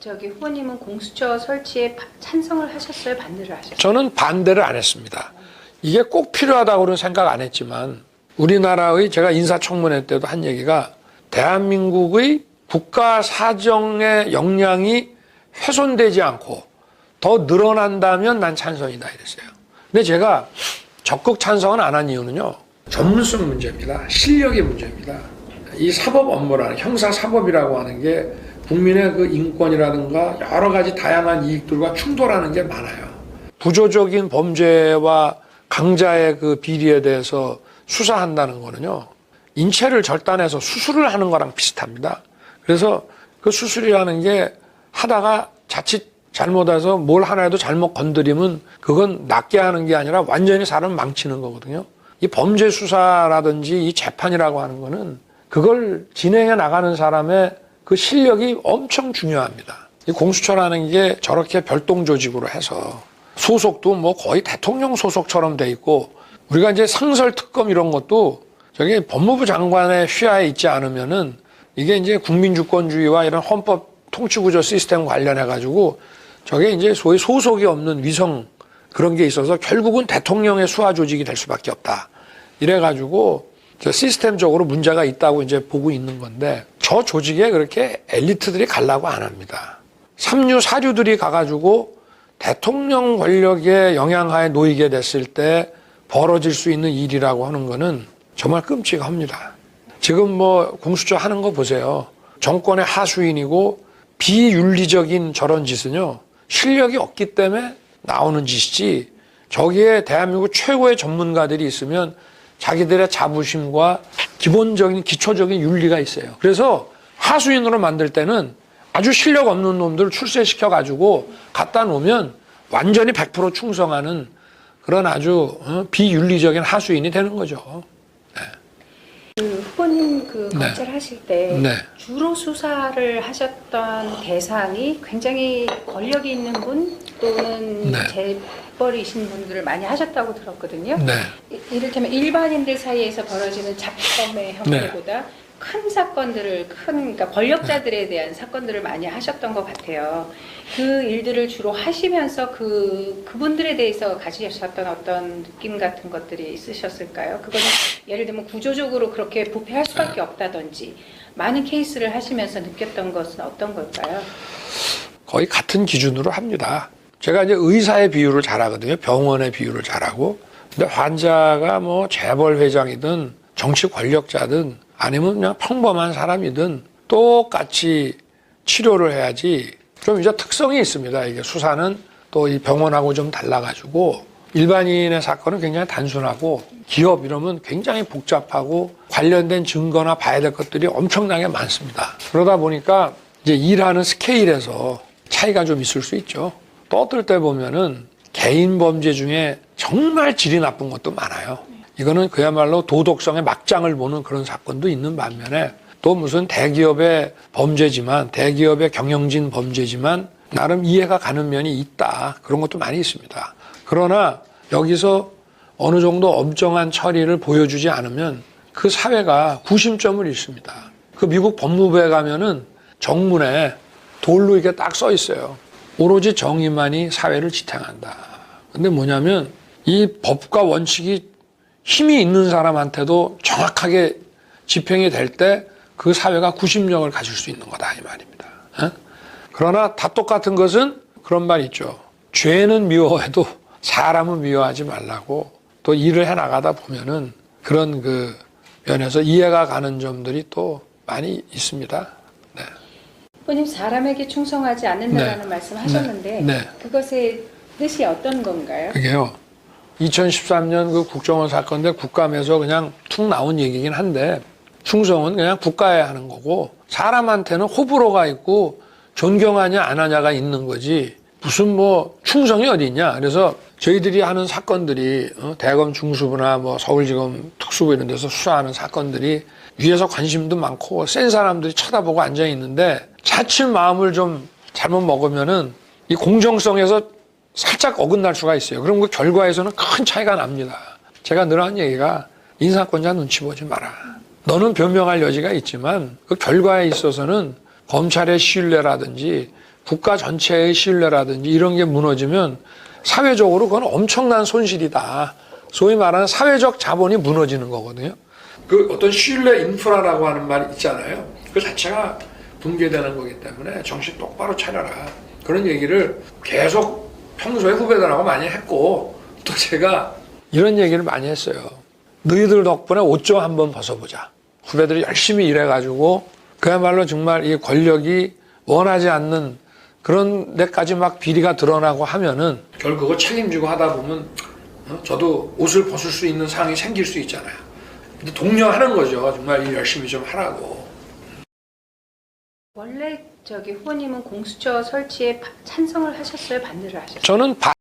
저기 후보님은 공수처 설치에 바- 찬성을 하셨어요? 반대를 하셨어요? 저는 반대를 안 했습니다. 이게 꼭 필요하다고는 생각 안 했지만 우리나라의 제가 인사청문회 때도 한 얘기가 대한민국의 국가 사정의 역량이 훼손되지 않고 더 늘어난다면 난 찬성이다 이랬어요. 근데 제가 적극 찬성은 안 한 이유는요. 전문성 문제입니다. 실력의 문제입니다. 이 사법 업무라는 형사 사법이라고 하는 게 국민의 그 인권이라든가 여러 가지 다양한 이익들과 충돌하는 게 많아요. 부조적인 범죄와 강자의 그 비리에 대해서 수사한다는 거는요. 인체를 절단해서 수술을 하는 거랑 비슷합니다. 그래서 그 수술이라는 게 하다가 자칫 잘못해서 뭘 하나라도 잘못 건드리면 그건 낫게 하는 게 아니라 완전히 사람을 망치는 거거든요. 이 범죄 수사라든지 이 재판이라고 하는 거는 그걸 진행해 나가는 사람의 그 실력이 엄청 중요합니다. 이 공수처라는 게 저렇게 별동 조직으로 해서 소속도 뭐 거의 대통령 소속처럼 돼 있고 우리가 이제 상설 특검 이런 것도 저게 법무부 장관의 휘하에 있지 않으면은 이게 이제 국민주권주의와 이런 헌법 통치구조 시스템 관련해 가지고 저게 이제 소위 소속이 없는 위성 그런 게 있어서 결국은 대통령의 수하 조직이 될 수밖에 없다. 이래 가지고 저 시스템적으로 문제가 있다고 이제 보고 있는 건데 저 조직에 그렇게 엘리트들이 가려고 안 합니다. 삼류 사류들이 가가지고 대통령 권력의 영향하에 놓이게 됐을 때 벌어질 수 있는 일이라고 하는 거는 정말 끔찍합니다. 지금 뭐 공수처 하는 거 보세요. 정권의 하수인이고 비윤리적인 저런 짓은요. 실력이 없기 때문에 나오는 짓이지 저기에 대한민국 최고의 전문가들이 있으면 자기들의 자부심과 기본적인 기초적인 윤리가 있어요. 그래서 하수인으로 만들 때는 아주 실력 없는 놈들을 출세시켜 가지고 갖다 놓으면 완전히 100% 충성하는 그런 아주 어, 비윤리적인 하수인이 되는 거죠. 그 후보님 그 네. 검찰 하실 때 네. 주로 수사를 하셨던 대상이 굉장히 권력이 있는 분 또는 네. 재벌이신 분들을 많이 하셨다고 들었거든요. 네. 이- 이를테면 일반인들 사이에서 벌어지는 잡범의 형태보다 큰 사건들을 큰 그러니까 권력자들에 대한 사건들을 많이 하셨던 것 같아요. 그 일들을 주로 하시면서 그 그분들에 대해서 가지셨던 어떤 느낌 같은 것들이 있으셨을까요? 그거는 예를 들면 구조적으로 그렇게 부패할 수밖에 없다든지 많은 케이스를 하시면서 느꼈던 것은 어떤 걸까요? 거의 같은 기준으로 합니다. 제가 이제 의사의 비유를 잘하거든요. 병원의 비유를 잘하고. 근데 환자가 뭐 재벌 회장이든 정치 권력자든 아니면 그냥 평범한 사람이든 똑같이 치료를 해야지 좀 이제 특성이 있습니다. 이게 수사는 또 이 병원하고 좀 달라가지고 일반인의 사건은 굉장히 단순하고 기업 이러면 굉장히 복잡하고 관련된 증거나 봐야 될 것들이 엄청나게 많습니다. 그러다 보니까 이제 일하는 스케일에서 차이가 좀 있을 수 있죠. 또 어떨 때 보면은 개인 범죄 중에 정말 질이 나쁜 것도 많아요. 이거는 그야말로 도덕성의 막장을 보는 그런 사건도 있는 반면에 또 무슨 대기업의 범죄지만 대기업의 경영진 범죄지만 나름 이해가 가는 면이 있다. 그런 것도 많이 있습니다. 그러나 여기서 어느 정도 엄정한 처리를 보여주지 않으면 그 사회가 구심점을 잃습니다. 그 미국 법무부에 가면은 정문에 돌로 이렇게 딱 써 있어요. 오로지 정의만이 사회를 지탱한다. 근데 뭐냐면 이 법과 원칙이 힘이 있는 사람한테도 정확하게 집행이 될 때 그 사회가 구심력을 가질 수 있는 거다 이 말입니다. 어? 그러나 다 똑같은 것은 그런 말 있죠. 죄는 미워해도 사람은 미워하지 말라고 또 일을 해 나가다 보면은 그런 그 면에서 이해가 가는 점들이 또 많이 있습니다. 네. 후보님 사람에게 충성하지 않는다라는 말씀하셨는데 네. 네. 그것의 뜻이 어떤 건가요? 그게요. 2013년 그 국정원 사건 때 국감에서 그냥 툭 나온 얘기긴 한데 충성은 그냥 국가에 하는 거고 사람한테는 호불호가 있고 존경하냐 안 하냐가 있는 거지 무슨 뭐 충성이 어디 있냐 그래서 저희들이 하는 사건들이 어, 대검 중수부나 뭐 서울지검 특수부 이런 데서 수사하는 사건들이 위에서 관심도 많고 센 사람들이 쳐다보고 앉아 있는데 자칫 마음을 좀 잘못 먹으면은 이 공정성에서 살짝 어긋날 수가 있어요. 그럼 그 결과에서는 큰 차이가 납니다. 제가 늘 하는 얘기가 인사권자 눈치 보지 마라. 너는 변명할 여지가 있지만 그 결과에 있어서는 검찰의 신뢰라든지 국가 전체의 신뢰라든지 이런 게 무너지면 사회적으로 그건 엄청난 손실이다. 소위 말하는 사회적 자본이 무너지는 거거든요. 그 어떤 신뢰 인프라라고 하는 말이 있잖아요. 그 자체가 붕괴되는 거기 때문에 정신 똑바로 차려라. 그런 얘기를 계속 평소에 후배들하고 많이 했고 또 제가 이런 얘기를 많이 했어요. 너희들 덕분에 옷 좀 한번 벗어보자. 후배들이 열심히 일해가지고 그야말로 정말 이 권력이 원하지 않는 그런 데까지 막 비리가 드러나고 하면은 결국 그거 책임지고 하다 보면 어? 저도 옷을 벗을 수 있는 상황이 생길 수 있잖아요. 근데 독려하는 거죠. 정말 일 열심히 좀 하라고. 원래 저기 후보님은 공수처 설치에 바- 찬성을 하셨어요, 반대를 하셨어요? 저는 바-